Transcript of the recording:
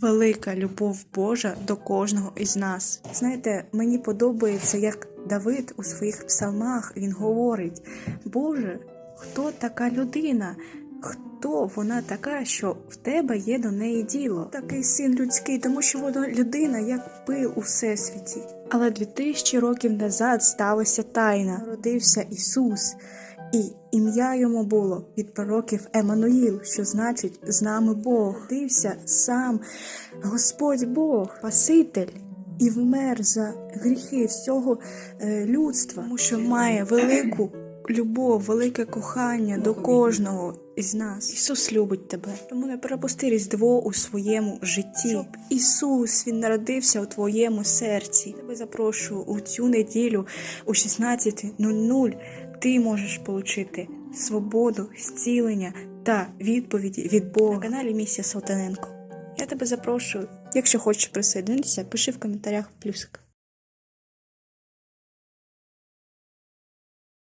Велика любов Божа до кожного із нас. Знаєте, мені подобається, як Давид у своїх псалмах він говорить: Боже, хто така людина? Хто вона така, що в тебе є до неї діло? Такий син людський, тому що вона людина, як пил у всесвіті. Але 2000 років назад сталася тайна. Народився Ісус, і ім'я йому було від пророків Еммануїл, що значить з нами Бог. Родився сам Господь Бог, Спаситель. І вмер за гріхи всього е, людства, тому що має велику любов, велике кохання до кожного із нас. Ісус любить тебе. Тому не перепусти Різдво у своєму житті. Щоб Ісус Він народився у твоєму серці. Тебе запрошую у цю неділю о 16.00 ти можеш отримати свободу, зцілення та відповіді від Бога на каналі Місія Салтаненко. Я тебе запрошую. Якщо хочеш присоединитися, пиши в коментарях плюсик.